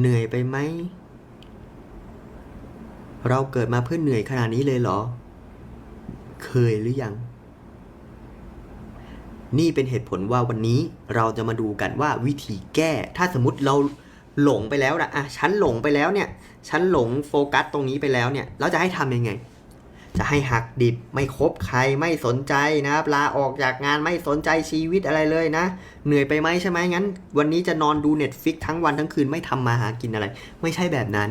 เหนื่อยไปไหม เราเกิดมาเพื่อเหนื่อยขนาดนี้เลยเหรอ เคยหรือยัง นี่เป็นเหตุผลว่าวันนี้เราจะมาดูกันว่าวิธีแก้ ถ้าสมมติเราหลงไปแล้วนะอะฉันหลงไปแล้วเนี่ย ฉันหลงโฟกัสตรงนี้ไปแล้วเนี่ย เราจะให้ทำยังไง จะให้หักดิบไม่คบใครไม่สนใจนะครับลาออกจากงานไม่สนใจชีวิตอะไรเลยนะ เหนื่อยไปไหมใช่ไหมงั้น วันนี้จะนอนดู Netflix ทั้งวันทั้งคืนไม่ทำมาหากินอะไร ไม่ใช่แบบนั้น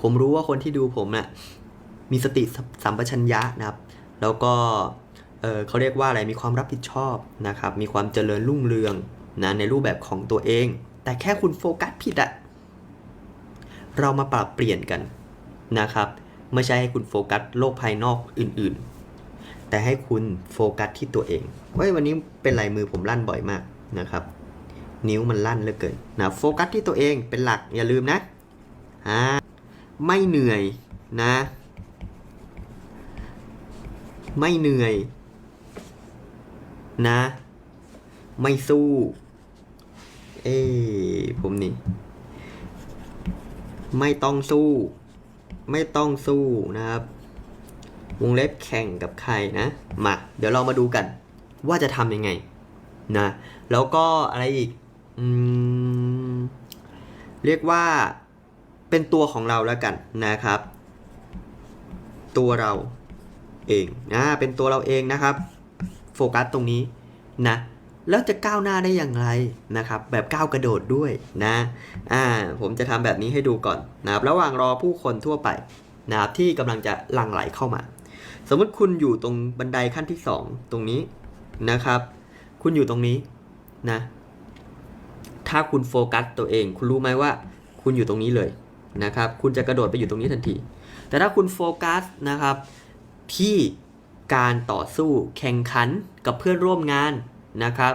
ผมรู้ว่าคนที่ดูผมน่ะมีสติสัมปชัญญะนะครับ แล้วก็เออเขาเรียกว่าอะไรมีความรับผิดชอบนะครับ มีความเจริญรุ่งเรืองนะในรูปแบบของตัวเอง แต่แค่คุณโฟกัสผิดอะเรามาปรับเปลี่ยนกันนะครับ ไม่ใช่ให้คุณโฟกัสโลกภายนอกอื่นๆ แต่ให้คุณโฟกัสที่ตัวเองเฮ้ยวันนี้เป็นลายมือผมลั่นบ่อยมากนะครับ นิ้วมันลั่นเหลือเกินนะโฟกัสที่ตัวเองเป็นหลักอย่าลืมนะอ่าไม่เหนื่อยนะ ไม่เหนื่อย นะ ไม่สู้ เอ้ผมนี่ ไม่ต้องสู้ ไม่ต้องสู้นะครับ วงเล็บแข่งกับใครนะมาเดี๋ยวเรามาดูกัน ว่าจะทำยังไงนะแล้วก็อะไรอีกอืมเรียกว่าเป็นตัวของเราแล้วกันนะครับ ตัวเราเองนะเป็นตัวเราเองนะครับ โฟกัสตรงนี้นะ แล้วจะก้าวหน้าได้อย่างไรนะครับ แบบก้าวกระโดดด้วยนะ อ่า ผมจะทำแบบนี้ให้ดูก่อนนะครับ ระหว่างรอผู้คนทั่วไปนะครับที่กำลังจะลังไหลเข้ามา สมมติคุณอยู่ตรงบันไดขั้นที่สองตรงนี้นะครับ คุณอยู่ตรงนี้นะ ถ้าคุณโฟกัสตัวเอง คุณรู้ไหมว่า คุณอยู่ตรงนี้เลยนะครับ คุณจะกระโดดไปอยู่ตรงนี้ทันที แต่ถ้าคุณโฟกัสนะครับที่การต่อสู้แข่งขันกับเพื่อนร่วมงาน นะครับ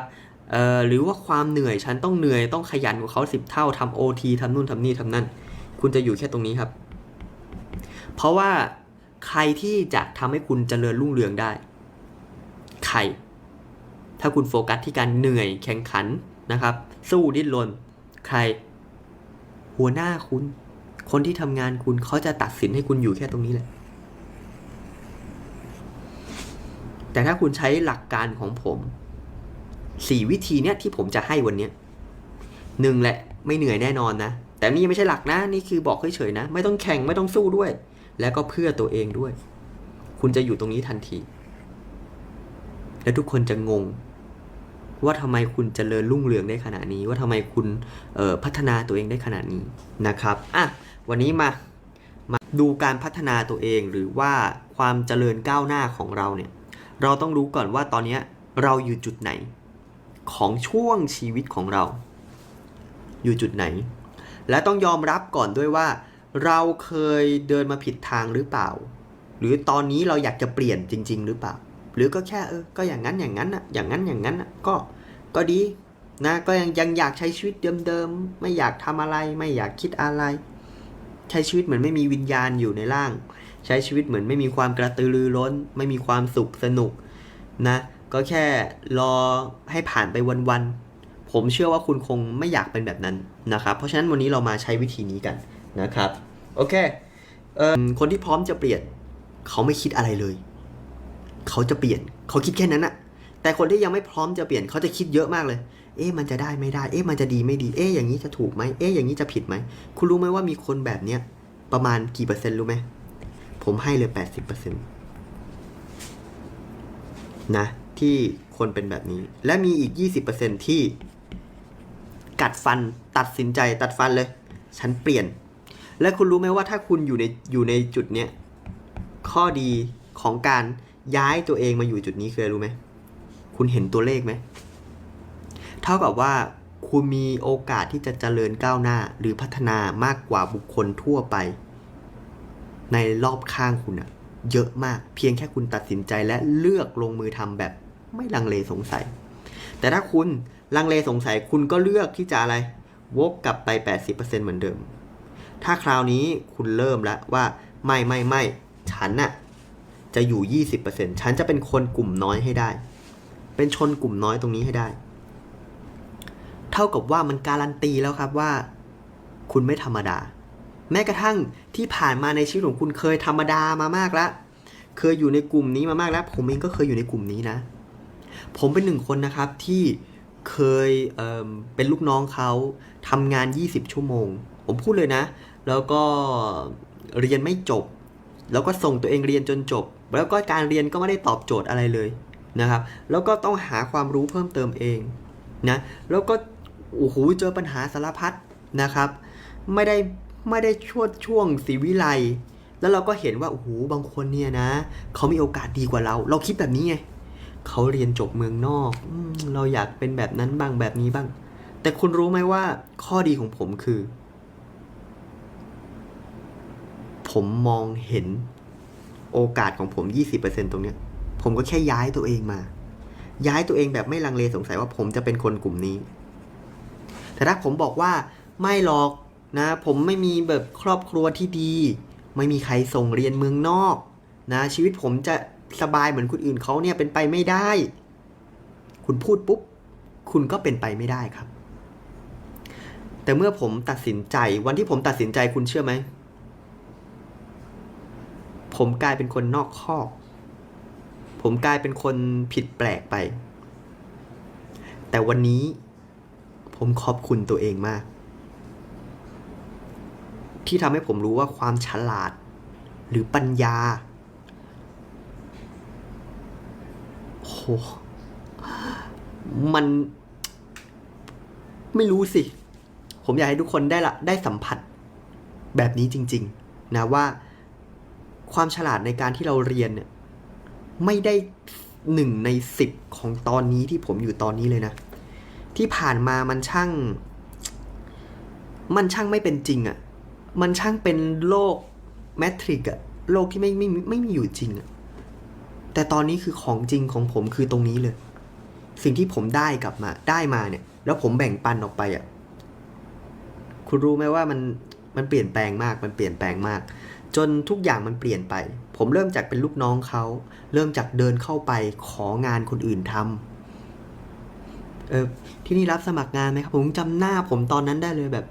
หรือว่าความเหนื่อยฉันต้องเหนื่อยต้องขยันกว่าเขาสิบเท่าทำโอทีทำนู่นทำนี่ทำนั่น คุณจะอยู่แค่ตรงนี้ครับ เพราะว่าใครที่จะทำให้คุณเจริญรุ่งเรืองได้ ใคร ถ้าคุณโฟกัสที่การเหนื่อยแข่งขันนะครับ สู้ดิ้นรนใคร หัวหน้าคุณ คนที่ทำงานคุณเขาจะตัดสินให้คุณอยู่แค่ตรงนี้แหละ แต่ถ้าคุณใช้หลักการของผม สี่วิธีเนี้ยที่ผมจะให้วันเนี้ยหนึ่งแหละไม่เหนื่อยแน่นอนนะ แต่นี่ยังไม่ใช่หลักนะ นี่คือบอกเฉยๆนะ ไม่ต้องแข่งไม่ต้องสู้ด้วย แล้วก็เพื่อตัวเองด้วย คุณจะอยู่ตรงนี้ทันที และทุกคนจะงง ว่าทำไมคุณจเจริญรุ่งเรืองได้ขนาดนี้ ว่าทำไมคุณออพัฒนาตัวเองได้ขนาดนี้นะครับอะวันนี้มามาดูการพัฒนาตัวเองหรือว่าความเจริญก้าวหน้าของเราเนี่ย เราต้องรู้ก่อนว่าตอนนี้เราอยู่จุดไหน ของช่วงชีวิตของเรา อยู่จุดไหน และต้องยอมรับก่อนด้วยว่า เราเคยเดินมาผิดทางหรือเปล่า หรือตอนนี้เราอยากจะเปลี่ยนจริง ๆ หรือเปล่า หรือก็แค่เออก็อย่างนั้นอย่างนั้นอะอย่างนั้นอย่างนั้นอะก็ก็ดีนะก็ยังยังอยากใช้ชีวิตเดิมๆไม่อยากทำอะไร ไม่อยากคิดอะไร ใช้ชีวิตเหมือนไม่มีวิญญาณอยู่ในร่าง ใช้ชีวิตเหมือนไม่มีความกระตือรือร้น ไม่มีความสุขสนุกนะ ก็แค่รอให้ผ่านไปวันๆ ผมเชื่อว่าคุณคงไม่อยากเป็นแบบนั้นนะครับ เพราะฉะนั้นวันนี้เรามาใช้วิธีนี้กันนะครับ โอเคเออคนที่พร้อมจะเปลี่ยน เขาไม่คิดอะไรเลย เขาจะเปลี่ยน เขาคิดแค่นั้นอะแต่คนที่ยังไม่พร้อมจะเปลี่ยนเขาจะคิดเยอะมากเลย เอ๊ะมันจะได้ไม่ได้ เอ๊ะมันจะดีไม่ดี เอ๊ะอย่างนี้จะถูกไหมเอ๊ะอย่างนี้จะผิดไหม คุณรู้ไหมว่ามีคนแบบเนี้ยประมาณกี่เปอร์เซ็นต์รู้ไหม ผมให้เลยแปดสิบเปอร์เซ็นต์นะ ที่คนเป็นแบบนี้ และมีอีกยี่สิบเปอร์เซ็นที่ กัดฟันตัดสินใจตัดฟันเลย ฉันเปลี่ยน และคุณรู้ไหมว่าถ้าคุณอยู่ในอยู่ในจุดเนี้ยข้อดีของการย้ายตัวเองมาอยู่จุดนี้คืออะไรรู้ไหม คุณเห็นตัวเลขไหม เท่ากับว่าคุณมีโอกาสที่จะเจริญก้าวหน้าหรือพัฒนามากกว่าบุคคลทั่วไป ในรอบข้างคุณอะเยอะมากเพียงแค่คุณตัดสินใจและเลือกลงมือทำแบบ ไม่ลังเลสงสัย แต่ถ้าคุณลังเลสงสัยคุณก็เลือกที่จะอะไร วกกลับไป 80%เหมือนเดิม ถ้าคราวนี้คุณเริ่มแล้วว่าไม่ไม่ไม่ฉันน่ะจะอยู่ 20%ฉันจะเป็นคนกลุ่มน้อยให้ได้ เป็นชนกลุ่มน้อยตรงนี้ให้ได้ เท่ากับว่ามันการันตีแล้วครับว่า คุณไม่ธรรมดา แม้กระทั่งที่ผ่านมาในชีวิตของคุณเคยธรรมดามามากแล้ว เคยอยู่ในกลุ่มนี้มามากแล้ว ผมเองก็เคยอยู่ในกลุ่มนี้นะ ผมเป็นหนึ่งคนนะครับที่เคยเเป็นลูกน้องเขาทำงาน 20 ชั่วโมง ผมพูดเลยนะ แล้วก็เรียนไม่จบ แล้วก็ส่งตัวเองเรียนจนจบ แล้วก็การเรียนก็ไม่ได้ตอบโจทย์อะไรเลยนะครับ แล้วก็ต้องหาความรู้เพิ่มเติมเองนะ แล้วก็โอ้โหเจอปัญหาสารพัดนะครับ ไม่ได้ไม่ได้ช่วช่วงสีวิไลแล้วเราก็เห็นว่าโอ้โหบางคนเนี่ยนะเขามีโอกาสดีกว่าเรา เราคิดแบบนี้ไง เขาเรียนจบเมืองนอกอเราอยากเป็นแบบนั้นบ้างแบบนี้บ้าง แต่คุณรู้ไหมว่า ข้อดีของผมคือ ผมมองเห็นโอกาสของผม 20%ตรงเนี้ย ผมก็แค่ย้ายตัวเองมา ย้ายตัวเองแบบไม่ลังเลสงสัยว่าผมจะเป็นคนกลุ่มนี้ แต่ถ้าผมบอกว่าไม่หรอกนะ ผมไม่มีแบบครอบครัวที่ดี ไม่มีใครส่งเรียนเมืองนอก นะ ชีวิตผมจะ สบายเหมือนคนอื่นเขาเนี่ยเป็นไปไม่ได้ คุณพูดปุ๊บ คุณก็เป็นไปไม่ได้ครับ แต่เมื่อผมตัดสินใจ วันที่ผมตัดสินใจคุณเชื่อไหม ผมกลายเป็นคนนอกคอก ผมกลายเป็นคนผิดแปลกไป แต่วันนี้ผมขอบคุณตัวเองมาก ที่ทำให้ผมรู้ว่าความฉลาด หรือปัญญา ห มันไม่รู้สิ ผมอยากให้ทุกคนได้ละได้สัมผัสแบบนี้จริง ๆ นะว่าความฉลาดในการที่เราเรียนเนี่ยไม่ได้หนึ่งในสิบของตอนนี้ที่ผมอยู่ตอนนี้เลยนะ ที่ผ่านมามันช่าง มันช่างไม่เป็นจริงอะ่ะ มันช่างเป็นโลกแมทริกอะโลกที่ไม่ไม่ไม่มีอยู่จริงอะ แต่ตอนนี้คือของจริงของผมคือตรงนี้เลย สิ่งที่ผมได้กลับมาได้มาเนี่ย แล้วผมแบ่งปันออกไปอะ่ะคุณรู้ไหมว่ามันมันเปลี่ยนแปลงมากมันเปลี่ยนแปลงมาก จนทุกอย่างมันเปลี่ยนไป ผมเริ่มจากเป็นลูกน้องเขา เริ่มจากเดินเข้าไปของานคนอื่นทำเออที่นี่รับสมัครงานไหมครับ ผมจำหน้าผมตอนนั้นได้เลยแบบ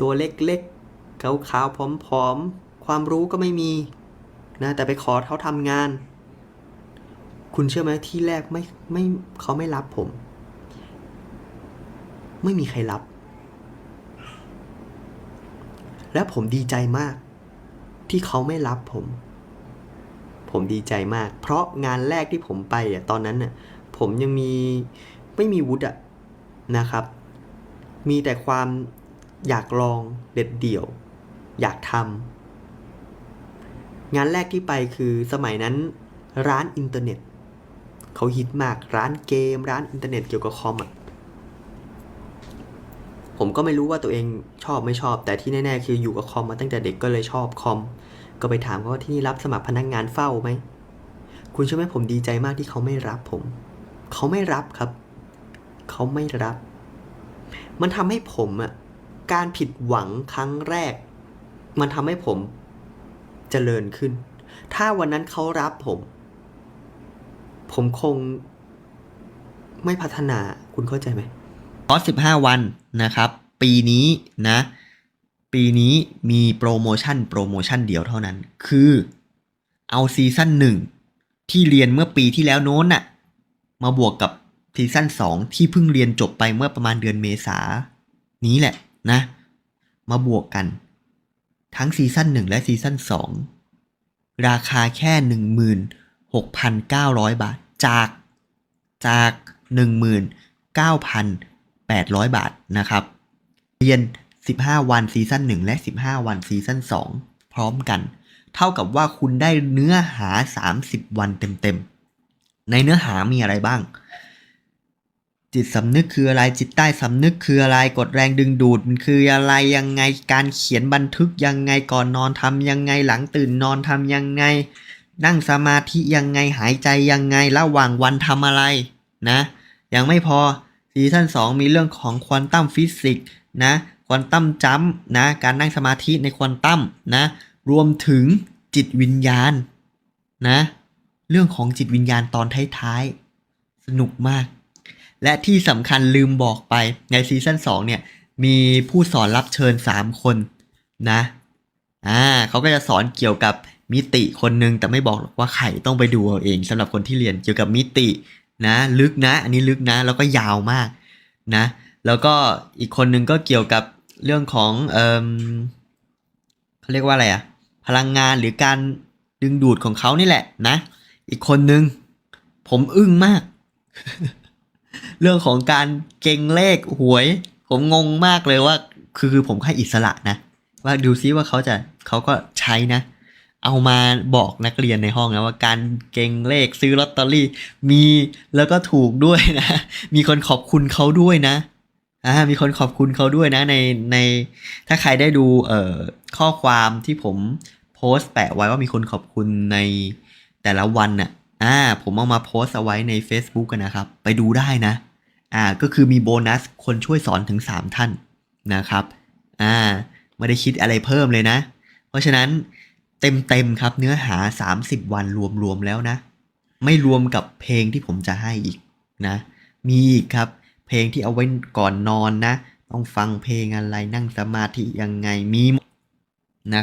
ตัวเล็กๆขาวๆผอมๆ ความรู้ก็ไม่มีนะแต่ไปขอเขาทำงาน คุณเชื่อไหมที่แรกไม่ไม่เขาไม่รับผม ไม่มีใครรับ และผมดีใจมาก ที่เขาไม่รับผม ผมดีใจมาก เพราะงานแรกที่ผมไปอะตอนนั้นน่ะผมยังมีไม่มีวุฒิอะนะครับ มีแต่ความอยากลองเด็ดเดี่ยว อยากทำงานแรกที่ไปคือสมัยนั้นร้านอินเทอร์เน็ต เขาฮิตมากร้านเกม ร้านอินเทอร์เน็ตเกี่ยวกับคอมอะผมก็ไม่รู้ว่าตัวเองชอบไม่ชอบ แต่ที่แน่ๆคืออยู่กับคอมมาตั้งแต่เด็กก็เลยชอบคอม ก็ไปถามเขาว่าที่นี่รับสมัครพนักงงานเฝ้าไหม คุณเชื่อไหมผมดีใจมากที่เขาไม่รับผม เขาไม่รับครับ เขาไม่รับ มันทำให้ผมอะการผิดหวังครั้งแรก มันทำให้ผมเจริญขึ้น ถ้าวันนั้นเขารับผม ผมคงไม่พัฒนาคุณเข้าใจไหมคอร์ส15 วันนะครับ ปีนี้นะ ปีนี้มีโปรโมชั่นโปรโมชั่นเดียวเท่านั้น คือเอาซีซั่นหนึ่งที่เรียนเมื่อปีที่แล้วโน้นน่ะ มาบวกกับซีซั่น2ที่เพิ่งเรียนจบไปเมื่อประมาณเดือนเมษานี้แหละนะ มาบวกกัน ทั้งซีซั่น1และซีซั่น2ราคาแค่16,900บาท จากจาก 19,800 บาทนะครับ เรียน 15 วันซีซั่น1และ 15 วันซีซั่น2พร้อมกัน เท่ากับว่าคุณได้เนื้อหา 30 วันเต็มๆ ในเนื้อหามีอะไรบ้าง จิตสำนึกคืออะไร จิตใต้สำนึกคืออะไร กดแรงดึงดูดมันคืออะไร ยังไง การเขียนบันทึกยังไง ก่อนนอนทำยังไง หลังตื่นนอนทำยังไง นั่งสมาธิยังไงหายใจยังไงระหว่างวันทำอะไรนะยังไม่พอซีซั่น2มีเรื่องของควอนตัมฟิสิกส์นะควอนตัมจัมนะการนั่งสมาธิในควอนตัมนะรวมถึงจิตวิญญาณนะเรื่องของจิตวิญญาณตอนท้ายๆ สนุกมาก และที่สำคัญลืมบอกไปในซีซั่น2เนี่ยมีผู้สอนรับเชิญ 3 คนนะอ่าเขาก็จะสอนเกี่ยวกับ มิติคนหนึงแต่ไม่บอกหรอกว่าใครต้องไปดูเอาเองสำหรับคนที่เรียนเกี่ยวกับมิตินะ ลึกนะ อันนี้ลึกนะแล้วก็ยาวมากนะ แล้วก็อีกคนหนึ่งก็เกี่ยวกับเรื่องของเออเขาเรียกว่าอะไรอะพลังงานหรือการดึงดูดของเขานี่แหละนะ อีกคนหนึ่งผมอึ้งมาก เรื่องของการเก่งเลขหวย ผมงงมากเลยว่า คือคือผมให้อิสระนะ ว่าดูซิว่าเขาจะเขาก็ใช้นะ เอามาบอกนักเรียนในห้องนะว่าการเก่งเลขซื้อลอตเตอรี่มีแล้วก็ถูกด้วยนะ มีคนขอบคุณเขาด้วยนะอ่ามีคนขอบคุณเขาด้วยนะในในถ้าใครได้ดูเอ่อข้อความที่ผมโพสต์แปะไว้ว่ามีคนขอบคุณในแต่ละวันน่ะอ่าผมเอามาโพสต์เอาไว้ใน Facebook กันนะครับ ไปดูได้นะอ่าก็คือมีโบนัสคนช่วยสอนถึง 3 ท่านนะครับอ่าไม่ได้คิดอะไรเพิ่มเลยนะ เพราะฉะนั้น เต็มๆครับเนื้อหา 30 วันรวมๆแล้วนะ ไม่รวมกับเพลงที่ผมจะให้อีกนะ มีอีกครับ เพลงที่เอาไว้ก่อนนอนนะ ต้องฟังเพลงอะไรนั่งสมาธิยังไงมีนะครับ